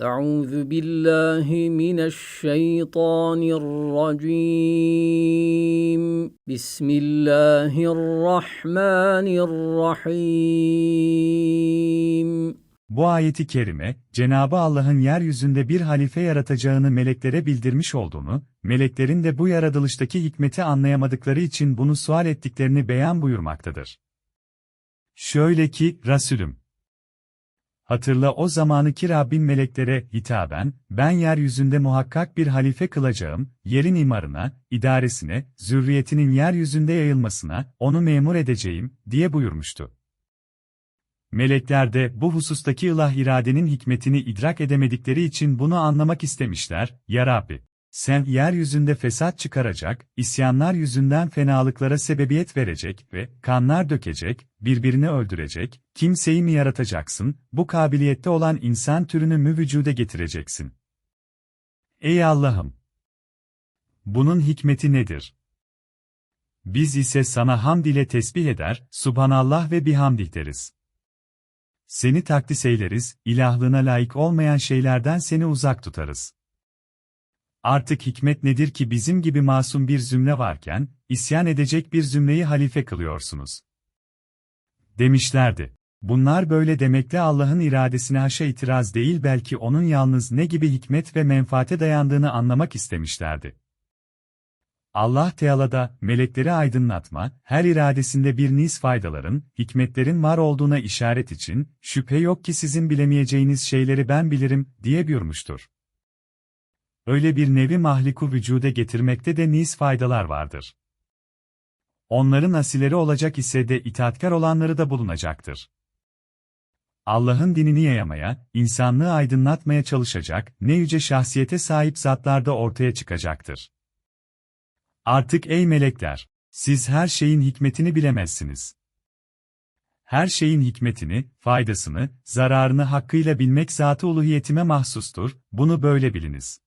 أعوذ بالله من الشيطان الرجيم بسم الله الرحمن الرحيم Bu ayeti kerime, Cenabı Allah'ın yeryüzünde bir halife yaratacağını meleklere bildirmiş olduğunu, meleklerin de bu yaratılıştaki hikmeti anlayamadıkları için bunu sual ettiklerini beyan buyurmaktadır. Şöyle ki, Resulüm, Hatırla o zamanı ki Rabbin meleklere hitaben, ben yeryüzünde muhakkak bir halife kılacağım, yerin imarına, idaresine, zürriyetinin yeryüzünde yayılmasına, onu memur edeceğim, diye buyurmuştu. Melekler de bu husustaki ilah iradenin hikmetini idrak edemedikleri için bunu anlamak istemişler, Ya Rabbi, sen yeryüzünde fesat çıkaracak, isyanlar yüzünden fenalıklara sebebiyet verecek ve kanlar dökecek, birbirini öldürecek, kimseyi mi yaratacaksın, bu kabiliyette olan insan türünü mü vücude getireceksin? Ey Allah'ım! Bunun hikmeti nedir? Biz ise sana hamd ile tesbih eder, Subhanallah ve bihamdih deriz. Seni takdis eyleriz, ilahlığına layık olmayan şeylerden seni uzak tutarız. Artık hikmet nedir ki bizim gibi masum bir zümre varken, isyan edecek bir zümreyi halife kılıyorsunuz? Demişlerdi. Bunlar böyle demekle Allah'ın iradesine haşa itiraz değil belki onun yalnız ne gibi hikmet ve menfaate dayandığını anlamak istemişlerdi. Allah Teala'da, melekleri aydınlatma, her iradesinde bir niz faydaların, hikmetlerin var olduğuna işaret için, şüphe yok ki sizin bilemeyeceğiniz şeyleri ben bilirim, diye buyurmuştur. Öyle bir nevi mahliku vücude getirmekte de niz faydalar vardır. Onların asileri olacak ise de itaatkar olanları da bulunacaktır. Allah'ın dinini yayamaya, insanlığı aydınlatmaya çalışacak, ne yüce şahsiyete sahip zatlar da ortaya çıkacaktır. Artık ey melekler, siz her şeyin hikmetini bilemezsiniz. Her şeyin hikmetini, faydasını, zararını hakkıyla bilmek zat-ı uluhiyetime mahsustur, bunu böyle biliniz.